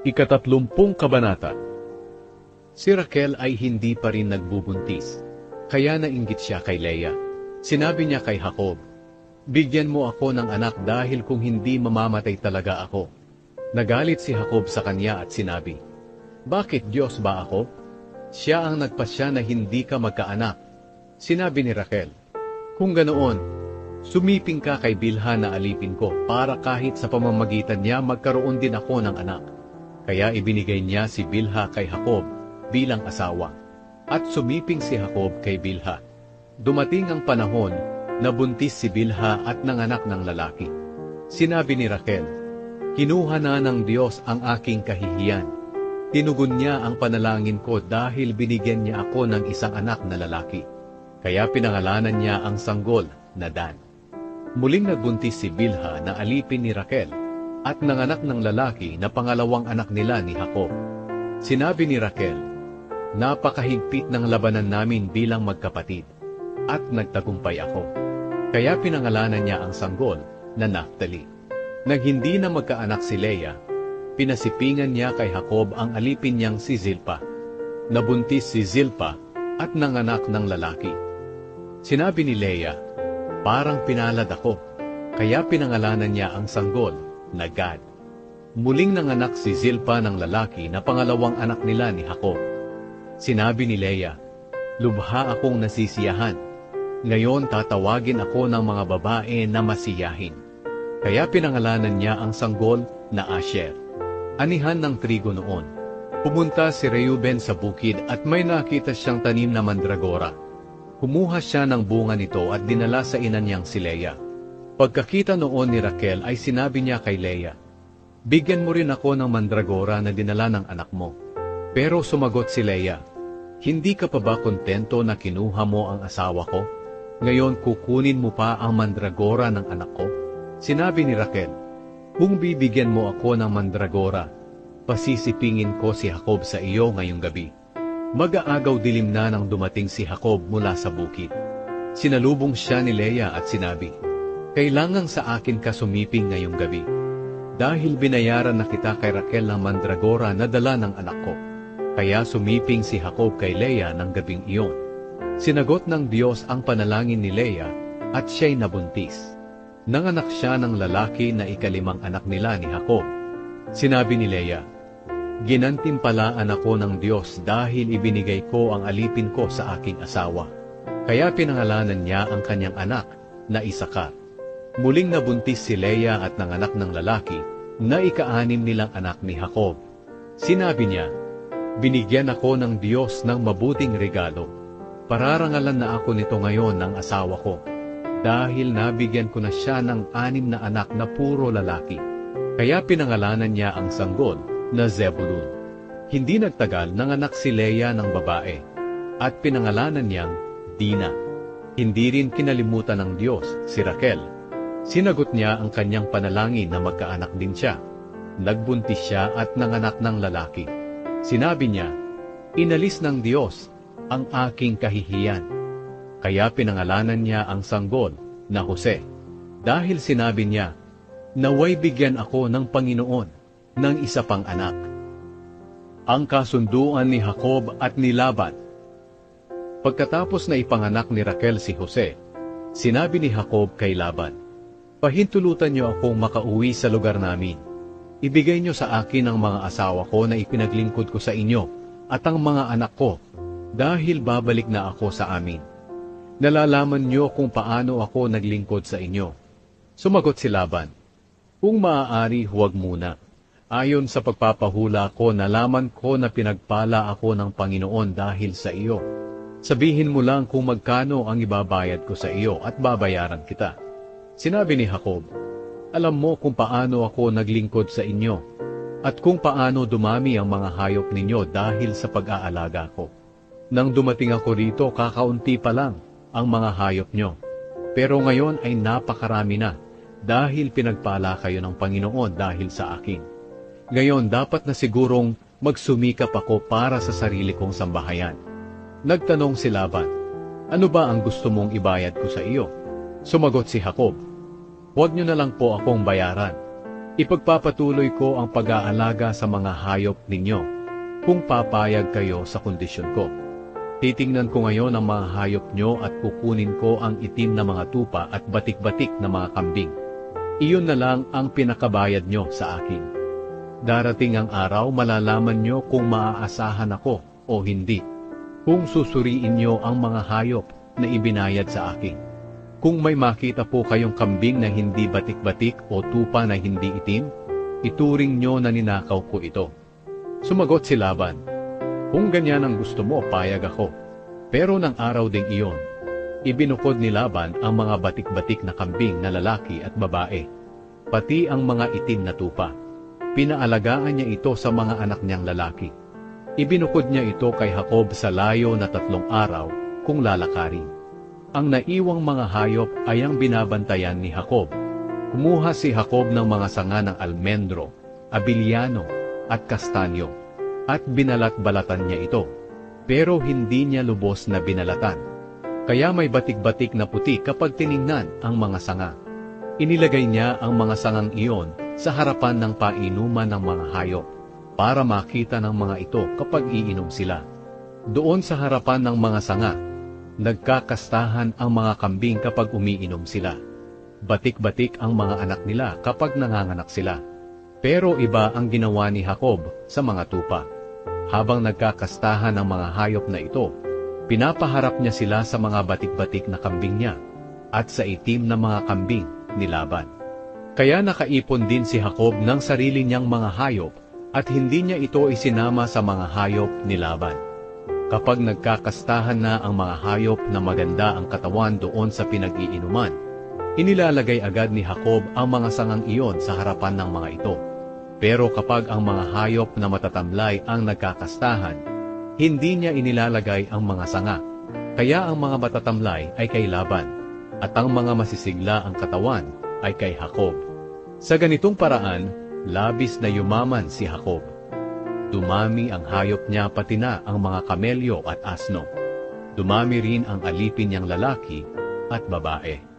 Ikatatlumpung Kabanata Si Raquel ay hindi pa rin nagbubuntis, kaya nainggit siya kay Leah. Sinabi niya kay Jacob, Bigyan mo ako ng anak dahil kung hindi mamamatay talaga ako. Nagalit si Jacob sa kanya at sinabi, Bakit Diyos ba ako? Siya ang nagpasya na hindi ka magkaanak. Sinabi ni Raquel, Kung ganoon, sumiping ka kay Bilha na alipin ko para kahit sa pamamagitan niya magkaroon din ako ng anak. Kaya ibinigay niya si Bilha kay Jacob bilang asawa. At sumiping si Jacob kay Bilha. Dumating ang panahon na buntis si Bilha at nanganak ng lalaki. Sinabi ni Raquel, Kinuha na ng Diyos ang aking kahihiyan. Tinugon niya ang panalangin ko dahil binigyan niya ako ng isang anak na lalaki. Kaya pinangalanan niya ang sanggol na Dan. Muling nagbuntis si Bilha na alipin ni Raquel at nanganak ng lalaki na pangalawang anak nila ni Jacob. Sinabi ni Raquel, Napakahigpit ng labanan namin bilang magkapatid, at nagtagumpay ako. Kaya pinangalanan niya ang sanggol na Naphtali. Nang hindi na magkaanak si Leah, pinasipingan niya kay Jacob ang alipin niyang si Zilpa. Nabuntis si Zilpa at nanganak ng lalaki. Sinabi ni Leah, Parang pinalad ako, kaya pinangalanan niya ang sanggol na Gad. Muling nanganak si Zilpa ng lalaki na pangalawang anak nila ni Jacob. Sinabi ni Leah, Lubha akong nasisiyahan. Ngayon tatawagin ako ng mga babae na masiyahin. Kaya pinangalanan niya ang sanggol na Asher. Anihan ng trigo noon. Pumunta si Reuben sa bukid at may nakita siyang tanim na mandragora. Kumuha siya ng bunga nito at dinala sa ina niyang si Leah. Pagkakita noon ni Raquel ay sinabi niya kay Leah, Bigyan mo rin ako ng mandragora na dinala ng anak mo. Pero sumagot si Leah, Hindi ka pa ba kontento na kinuha mo ang asawa ko? Ngayon kukunin mo pa ang mandragora ng anak ko? Sinabi ni Raquel, Kung bibigyan mo ako ng mandragora, pasisipingin ko si Jacob sa iyo ngayong gabi. Mag-aagaw dilim na nang dumating si Jacob mula sa bukid. Sinalubong siya ni Leah at sinabi, Kailangang sa akin ka sumiping ngayong gabi. Dahil binayaran na kita kay Raquel ng mandragora na dala ng anak ko. Kaya sumiping si Jacob kay Leah ng gabing iyon. Sinagot ng Diyos ang panalangin ni Leah at siya'y nabuntis. Nanganak siya ng lalaki na ikalimang anak nila ni Jacob. Sinabi ni Leah, Ginantimpalaan ako ng Diyos dahil ibinigay ko ang alipin ko sa aking asawa. Kaya pinangalanan niya ang kanyang anak na Isakar. Muling nabuntis si Leah at nanganak ng lalaki na ikaanim nilang anak ni Jacob. Sinabi niya, Binigyan ako ng Diyos ng mabuting regalo. Pararangalan na ako nito ngayon ng asawa ko dahil nabigyan ko na siya ng anim na anak na puro lalaki. Kaya pinangalanan niya ang sanggol na Zebulun. Hindi nagtagal nanganak si Leah ng babae at pinangalanan niyang Dina. Hindi rin kinalimutan ng Diyos si Raquel. Sinagot niya ang kanyang panalangin na magkaanak din siya. Nagbuntis siya at nanganak ng lalaki. Sinabi niya, Inalis ng Diyos ang aking kahihiyan. Kaya pinangalanan niya ang sanggol na Jose. Dahil sinabi niya, Naway bigyan ako ng Panginoon ng isa pang anak. Ang kasunduan ni Jacob at ni Laban. Pagkatapos na ipanganak ni Raquel si Jose, sinabi ni Jacob kay Laban, Pahintulutan niyo akong makauwi sa lugar namin. Ibigay niyo sa akin ang mga asawa ko na ipinaglingkod ko sa inyo at ang mga anak ko dahil babalik na ako sa amin. Nalalaman niyo kung paano ako naglingkod sa inyo. Sumagot si Laban, Kung maaari, huwag muna. Ayon sa pagpapahula ko, nalaman ko na pinagpala ako ng Panginoon dahil sa iyo. Sabihin mo lang kung magkano ang ibabayad ko sa iyo at babayaran kita. Sinabi ni Jacob, Alam mo kung paano ako naglingkod sa inyo at kung paano dumami ang mga hayop ninyo dahil sa pag-aalaga ko. Nang dumating ako rito, kakaunti pa lang ang mga hayop nyo. Pero ngayon ay napakarami na dahil pinagpala kayo ng Panginoon dahil sa akin. Ngayon dapat na sigurong magsumikap ako para sa sarili kong sambahayan. Nagtanong si Laban, Ano ba ang gusto mong ibayad ko sa iyo? Sumagot si Jacob, Huwag niyo na lang po akong bayaran. Ipagpapatuloy ko ang pag-aalaga sa mga hayop ninyo kung papayag kayo sa kondisyon ko. Titingnan ko ngayon ang mga hayop nyo at kukunin ko ang itim na mga tupa at batik-batik na mga kambing. Iyon na lang ang pinakabayad nyo sa akin. Darating ang araw malalaman nyo kung maaasahan ako o hindi. Kung susuriin nyo ang mga hayop na ibinayad sa akin. Kung may makita po kayong kambing na hindi batik-batik o tupa na hindi itim, ituring nyo na ninakaw ko ito. Sumagot si Laban, Kung ganyan ang gusto mo, payag ako. Pero ng araw ding iyon, ibinukod ni Laban ang mga batik-batik na kambing na lalaki at babae, pati ang mga itim na tupa. Pinaalagaan niya ito sa mga anak niyang lalaki. Ibinukod niya ito kay Jacob sa layo na tatlong araw kung lalakarin. Ang naiwang mga hayop ay ang binabantayan ni Jacob. Kumuha si Jacob ng mga sanga ng almendro, abiliano, at kastanyo, at binalat-balatan niya ito. Pero hindi niya lubos na binalatan. Kaya may batik-batik na puti kapag tiningnan ang mga sanga. Inilagay niya ang mga sangang iyon sa harapan ng painuman ng mga hayop para makita ng mga ito kapag iinom sila. Doon sa harapan ng mga sanga, nagkakastahan ang mga kambing kapag umiinom sila. Batik-batik ang mga anak nila kapag nanganganak sila. Pero iba ang ginawa ni Jacob sa mga tupa. Habang nagkakastahan ang mga hayop na ito, pinapaharap niya sila sa mga batik-batik na kambing niya at sa itim na mga kambing ni Laban. Kaya nakaipon din si Jacob ng sarili niyang mga hayop at hindi niya ito isinama sa mga hayop ni Laban. Kapag nagkakastahan na ang mga hayop na maganda ang katawan doon sa pinag-iinuman, inilalagay agad ni Jacob ang mga sangang iyon sa harapan ng mga ito. Pero kapag ang mga hayop na matatamlay ang nagkakastahan, hindi niya inilalagay ang mga sanga. Kaya ang mga matatamlay ay kay Laban, at ang mga masisigla ang katawan ay kay Jacob. Sa ganitong paraan, labis na yumaman si Jacob. Dumami ang hayop niya pati na ang mga kamelyo at asno. Dumami rin ang alipin niyang lalaki at babae.